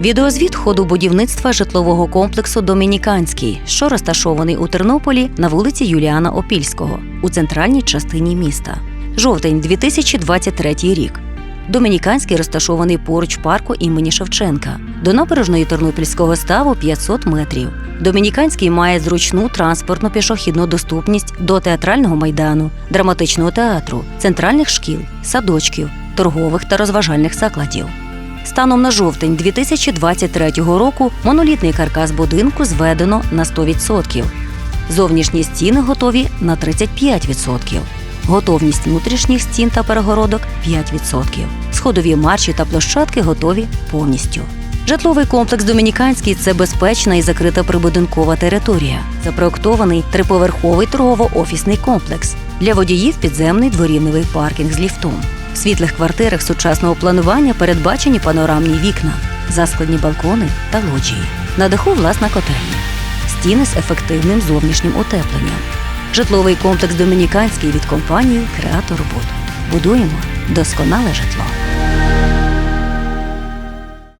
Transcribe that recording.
Відеозвіт ходу будівництва житлового комплексу Домініканський, що розташований у Тернополі на вулиці Юліана Опільського у центральній частині міста. Жовтень 2023 рік. Домініканський розташований поруч парку імені Шевченка. До набережної Тернопільського ставу 500 метрів. Домініканський має зручну транспортну пішохідну доступність до театрального майдану, драматичного театру, центральних шкіл, садочків, торгових та розважальних закладів. Станом на жовтень 2023 року монолітний каркас будинку зведено на 100%. Зовнішні стіни готові на 35%. Готовність внутрішніх стін та перегородок 5%. Сходові марші та площадки готові повністю. Житловий комплекс Домініканський це безпечна і закрита прибудинкова територія. Запроектований триповерховий торгово-офісний комплекс. Для водіїв підземний дворівневий паркінг з ліфтом. В світлих квартирах сучасного планування передбачені панорамні вікна, заскладні балкони та лоджії. На даху власна котельня. Стіни з ефективним зовнішнім утепленням. Житловий комплекс Домініканський від компанії Креатор Буд. Будуємо досконале житло.